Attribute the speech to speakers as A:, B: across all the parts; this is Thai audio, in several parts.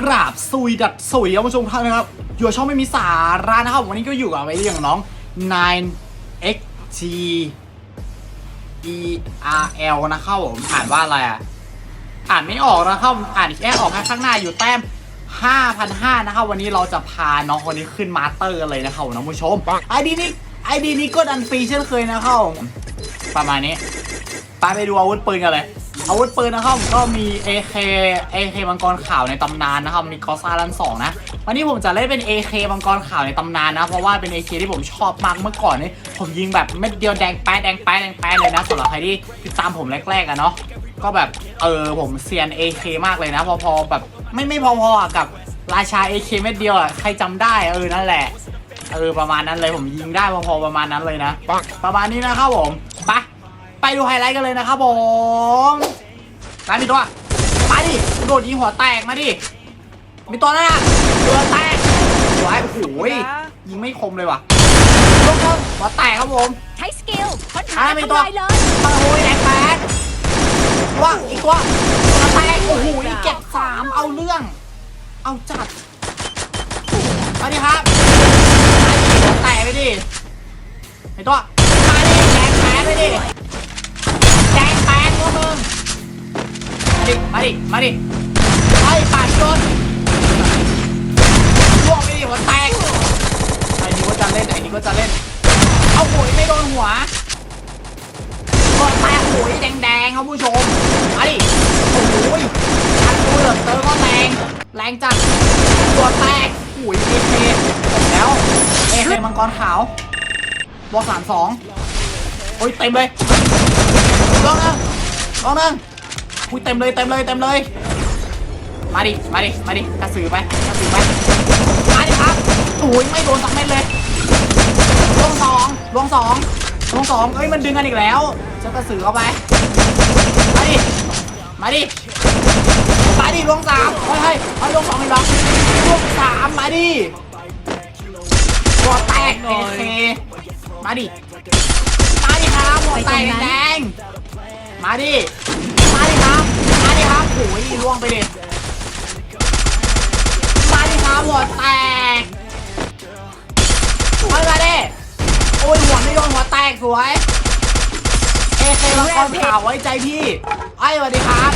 A: กราบซุยดัดสุยท่านผู้ชมท่านนะครับ อยู่ช่องไม่มีสาระนะครับ วันนี้ก็อยู่กับไอ้อย่างน้อง 9xt erl นะครับผม อ่านว่าอะไรอะ อ่านไม่ออกนะครับ อ่านแค่ออกแค่ข้างหน้าอยู่แต้ม 5,500 นะครับ วันนี้เราจะพาน้องคนนี้ขึ้นมาสเตอร์เลยนะครับท่านผู้ชม ไอดีนี้ไอดีนี้ก็ดันฟรีเช่นเคยนะครับประมาณนี้ ไปไปดูอาวุธปืนกันเลย อาวุธปืนนะครับก็มี AK AK มังกรข่าวในตำนานนะครับ มีกอซ่าลันสองนะ วันนี้ผมจะเล่นเป็น AK มังกรข่าวในตำนานนะ เพราะว่าเป็น AK ที่ผมชอบมากเมื่อก่อนนี่ผมยิงแบบเม็ดเดียวแดงแป๊ดแดงแป๊ดแดงแป๊ดเลยนะสำหรับใครที่ติดตามผมแรกๆอะเนาะก็แบบเออผมเซียน AK มากเลยนะ พอๆแบบไม่ไม่พอๆอกับราชา AK เม็ดเดียวอะใครจำได้เออนั่นแหละเออประมาณนั้นเลยผมยิงได้พอๆประมาณนั้นเลยนะ ประมาณนี้นะครับผมไปไปดูไฮไลท์กันเลยนะครับผม ไปมีตัวมาดิโดดยิงหัวแตกมาดิมีตัวนั่นน่ะหัวแตกหัวไอ้โอ้โหยยิงไม่คมเลยว่ะลูกเพิ่มหัวแตกครับผม
B: ใช้สกิลค้นหา
A: อะมี
B: ทำ
A: ตัว
B: ลายเลย
A: โอ้ยแดงแปดตัวอีกตัวหัวแตกโอ้โหยเก็บสามเอาเรื่อง เอาจัดมาดิครับหัวแตกไปดิไอตัวมาดิแดงแปดไปดิ ดิ มาดิ มาดิไอ้ปาดโดนล่วงไปดิหัวแตก ไอ้นี่ก็จะเล่น ไอ้นี่ก็จะเล่น เอาหวยไม่โดนหัวหัวแตกหวยแดงๆครับผู้ชมมาดิโอ้โหยทันดูเหลือเตอร์ก็แรง แรงจัดตัวแตกหุยเอเคผมแล้วเอเคมังกรขาวบอสามสองโอ้ยเต็มเลยลองนึงลองนึง หุยเต็มเลยเต็มเลยเต็มเลย มาดิ มาดิ มาดิกระสือไปกระสือไป มาดิครับโอ้ยไม่โดนสักเม็ดเลยลวงสองลวงสองลวงสองเอ้ยมันดึงกันอีกแล้วจะกระสือเข้าไป มาดิ มาดิ มาดิลวงสามเฮ้ยเฮ้ยเอาลวงสองอีกเหรอลวงสามมาดิหัวแตกเอเคมาดิ มาดิครับหัวแตกแดง มาดิ มาดิครับ มาดิครับโอ้ยล่วงไปเดิมาดิครับหัวแตกเอามาดิโอ้ยหัวไม่โดนหัวแตกสวยเอเคมังกรขาวไว้ใจพี่ ไอ้สวัสดีครับ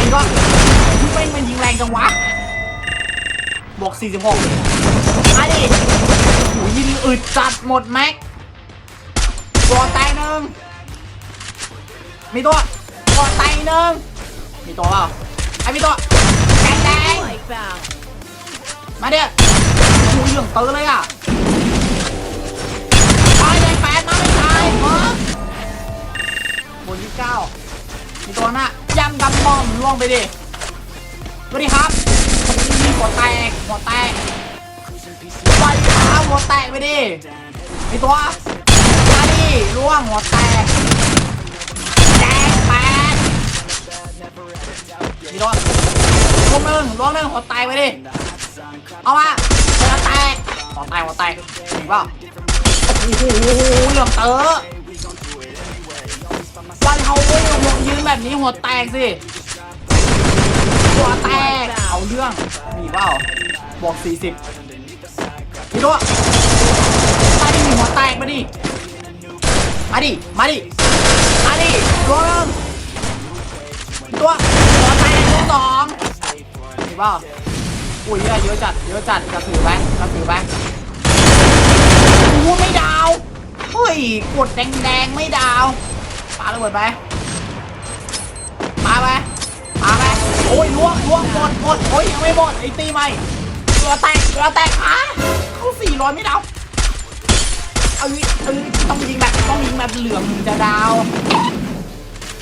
A: นี่ก็พี่เป็นมันยิงแรงจังวะ บวก 46มาดิโอ้ยยิงอึดจัดหมดแม็กตัวแตกหนึ่ง มีตัวตัวแตกหนึ่งมีตัวเปล่าไอ้มีตัวแดงแดงมาเดี๋ยวโอ้ยเหลืองเตอเลยอะตายเลยแปดมาไม่ตายเหรอบนที่เก้ามีตัวหน้ายำกำบอมล่วงไปดิสวัสดีครับมีหัวแตกหัวแตกสวัสดีครับหัวแตกไปดิมีตัวมาดิล่วงหัวแตกแดงแปด มีตัวล่วงหนึ่งล่วงหนึ่งหัวแตกไปดิ เอามาหัวแตกหัวแตกหัวแตกถึงเปล่าโอ้โหเหลืองเต๋อวันเขาเว้ยหัวยืนแบบนี้หัวแตกสิ หัวแตก เอาเรื่อง มีเปล่าบวก40พี่ตัวมาดิหัวแตกมาดิ มาดิ มาดิ มาดิตัวหนึง ตัวหัวแตกตัวสองมีเปล่าอุ้ยเยอะเยอะจัดเยอะจัดกระสือไปกระสือไปโอ้ไม่ดาวเฮ้ยกดแดงแดงไม่ดาวปาระเบิดไปปาไปปาไปโอ้ยล่วงล่วงหมดหมดโอ้ยยังไม่หมดไอ้ตีไม่ตัวแตกตัวแตกอะเขาสี่ร้อยไม่ดาวเอ้ยเอ้ยต้องยิงแบบต้องยิงแบบเหลืองถึงจะดาว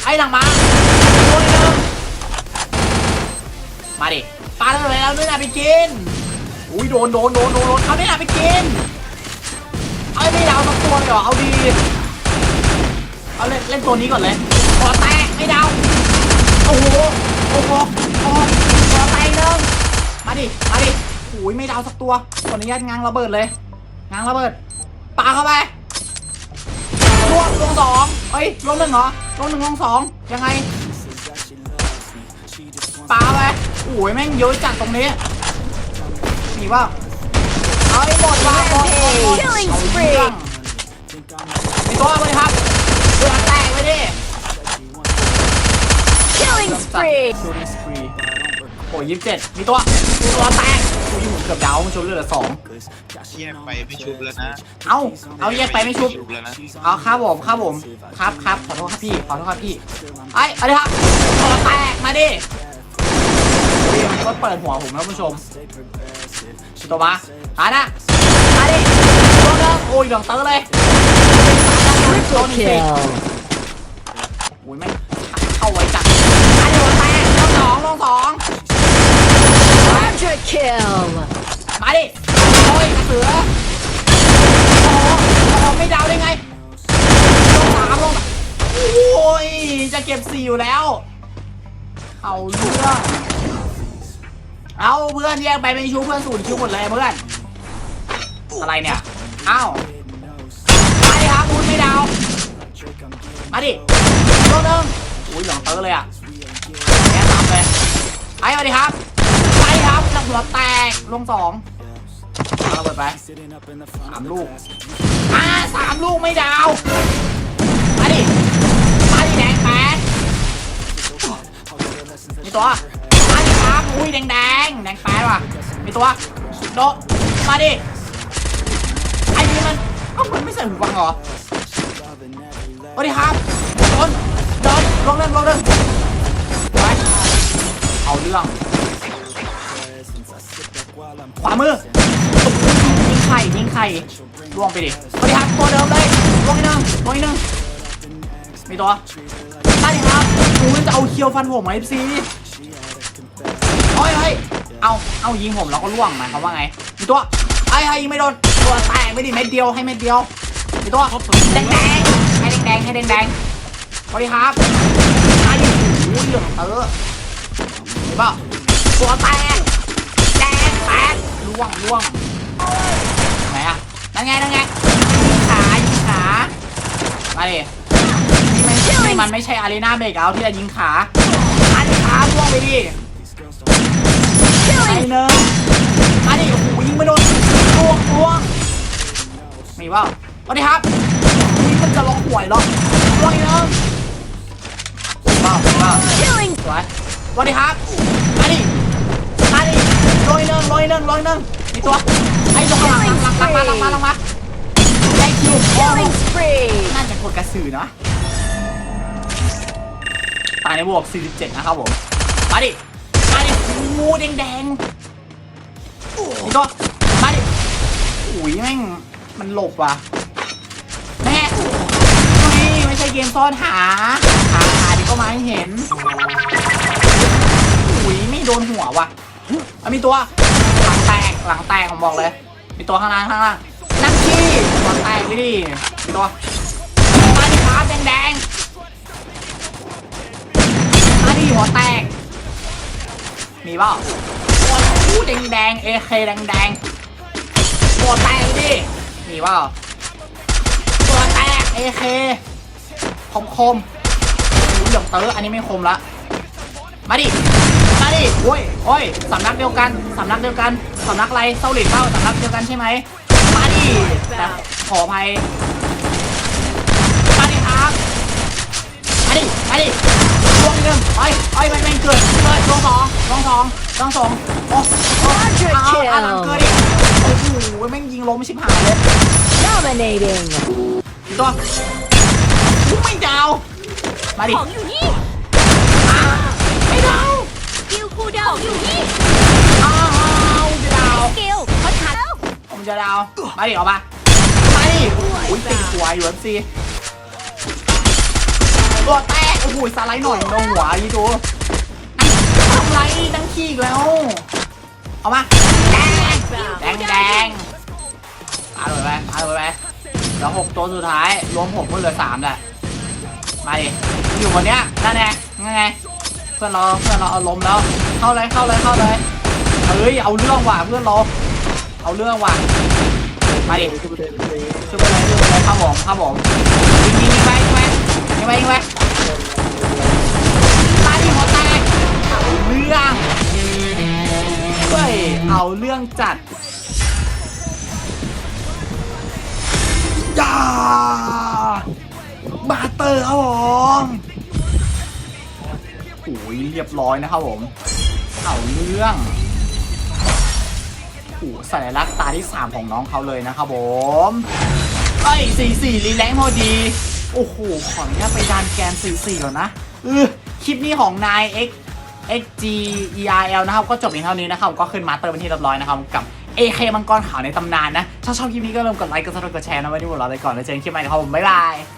A: ไอ้หลังมาตัวหนึงมาดิปาเลยแล้วด้วยนะไปกินอุ้ยโดนโดนโดนโดนโดนเอาเนี่ยไปกินเอาไม่ดาวสักตัวเลยเหรอเอาดีเอาเล่นเล่นตัวนี้ก่อนเลยขอแตกไม่ดาวโอ้โหโอ้โหโอ้โหขอแตกหนึ่งมาดิมาดิอุ้ยไม่ดาวสักตัวขออนุญาตง้างระเบิดเลยง้างระเบิดปาเข้าไป ลวงลวงสองเอ้ยลวงหนึ่งเหรอลวงหนึ่งลวงสองยังไงปาไปโอ้ยแม่งเยอะจัดตรงนี้มีว่าเอาไอ้หมดว่าหมดหมดหมด
B: Killing
A: เอา
B: spree
A: เรื่องมีตัวอะไรครับเรือแตกไปดิ
B: Killing spree!
A: Killing spree โอ้ยยี่สิบเจ็ดมีตัวมีตัวแตกโอ้ยผมเกือบดาวมันชนเลือดเหลือสอง
C: แยกไปไม่ชุบแล้วนะ
A: เอาเอาแยกไปไม่ชุบ
C: ชุบแล้วนะ
A: เอาครับผมครับผมครับครับขอโทษครับพี่ขอโทษครับพี่ไอ้เอาดิครับตัวแตกมาดิพี่มันก็เปิดหัวผมนะคุณผู้ชมตัวมาหานะมาดิตัวเดิมโอ้ยเหลืองเตอเลยโดน
B: Triple
A: อีก อยู่แล้ว เอาเรื่องเอาเพื่อนแยกไปเป็นชูเพื่อนศูนย์คิวหมดเลยเพื่อน อะไรเนี่ยเอ้ามาดิครับคุณไม่ดาว มาดิลงหนึ่งอุ้ยหลงเตอร์เลยอะแกสามเลยไอ้มาดิครับไปครับหลังหัวแตกลงสองเอาระเบิดไปสามลูกอ่าสามลูกไม่ดาวมาดิ มีตัวมาดิครับอุ้ยแดงแดงแดงแปดว่ะมีตัวโดดมาดิไอ้นี่มันเอ้ามันไม่ใส่หูฟังเหรอสวัสดีครับโดนโดนลงเล่นลงเล่นไปเอาเรื่องขวามือยิงไข่ยิงไข่ล่วงไปดิสวัสดีครับตัวเดิมเลยล่วงอีกหนึ่งล่วงอีกหนึ่งมีตัว ได้ดิครับอุ้ยจะเอาเคียวฟันผมไหมซีโอ้ยเฮ้ยเอาเอายิงผมแล้วก็ล่วงหมายความว่าไงมีตัวไอ้ไอ้ยิงไม่โดนตัวแตกไม่ดิเม็ดเดียวให้เม็ดเดียวมีตัวแดงแดงให้แดงแดงให้แดงแดงสวัสดีครับไอ้อุ้ยเหลืองเออเห็นเปล่าตัวแตกแดงแตกล่วงล่วงไหนอะนั่นไงนั่นไงขายิงขามาดิ มันนี่มันไม่ใช่อารีนาเบรกเอาที่จะยิงขาอันขาล่วงไปดิไอ้เนยมาดิโอ้โหยิงไม่โดนล่วงล่วงมีเปล่าสวัสดีครับนี่มันจะล็อกหวยหรอล่วงอีกเนึงเปล่าเปล่า
B: Killing
A: สวยสวัสดีครับมาดิมาดิลอยเนิ่งลอยเนิ่งลอยเนิ่งมีตัวไอ้ตัวข้างหลังหลังหลังมาหลังมาหลังมาไอ้คิวโอ้
B: killing spree!
A: น่าจะกดกระสือนะ ตายในบวก 47 นะครับผม มาดิ มาดิงูแดงแดงๆมีตัวมาดิอุ้ยแม่ง มันหลบว่ะ แม่นี่ไม่ใช่เกมซ่อนหา หาหาดิก็มาให้เห็นอุ้ยไม่โดนหัวว่ะอามีตัว หลังแตก หลังแตกผมบอกเลย มีตัวข้างล่างข้างล่าง นั่งขี้หลังแตกไปดิมีตัว มาดิครับแดงแดงๆมาดิ หัวแตก มีเปล่าโอ้แดงแดงเอเคแดงแดงๆหัวแตกดิ มีเปล่าตัวแตกเอเคคมคมๆเหลืองเตอร์อันนี้ไม่คมละ มาดิ มาดิ โอ้ยโอ้ยสำนักเดียวกัน สำนักเดียวกัน สำนักอะไรเซาหลินเป้าสำนักเดียวกันใช่ไหม มาดิแต่ขออภัยมาดิครับ มาดิ มาดิ ลวงอีกหนึ่งไปไปไปไปเกิดเกิดลวงสองลวงสองลวงสองโอ้โอ้เอาเอาเอาหลังเกิดอีกโอ้โหแม่งยิงล้มชิบหายเลย
B: Dominating!
A: อีกตัวไม่ดาวมาดิ
B: ของอยู่นี่
A: อ้าไม่ดาว
B: คิวคูดาวอยู่นี่
A: อ้าวจะดาว
B: สกิลเขาชัดแล้ว
A: ผมจะดาวมาดิออกมามาดิอุ้ยติดหัวอยู่เอฟซีตัวแตก อ้โหสไลด์หน่อยโดนหัวยี่ตัวทำไรตั้งขี้อีกแล้ว เอามาแดงแดงแดงปาเลยไปปาเลยไปเหลือหกตัวสุดท้าย รวมผมก็เหลือสามแหละมาดิอยู่คนเนี้ยนั่นไงนั่ไง เพื่อนเราเพื่อนเราเอาลมแล้ว เข้าเลยเข้าเลยเข้าเลยเฮ้ยเอาเรื่องว่ะเพื่อนเราเอาเรื่องว่ะมาดิช่วยไปเลยช่วยไปเลยครับผมครับผมยิงยิงยิงไปยิงไปยิงไปยิงไป มาดิหัวแตกเอาเรื่องเฮ้ยเอาเรื่องจัดยามาเตอร์ครับผมโอ้ยเรียบร้อยนะครับผม เอาเรื่องโอ้สัญลักษณ์ตาที่ 3 ของน้องเขาเลยนะครับผมไอ้สี่สี่รีแลงพอดี โอ้โห ขออนุญาตไปดันแกน 44 ก่อนนะเออคลิปนี้ของนาย X XG ERL นะครับ ก็จบเพียงเท่านี้นะครับ ก็ขึ้นมาเตอร์เป็นที่เรียบร้อยนะครับ กับ AK มังกรขาวในตำนานนะ ถ้าชอบคลิปนี้ก็เริ่มกดไลค์ กดซับสไครต์กดแชร์นะไว้ที่บนเราไปก่อน แล้วเจอกันคลิปใหม่นะครับผมบ๊ายบาย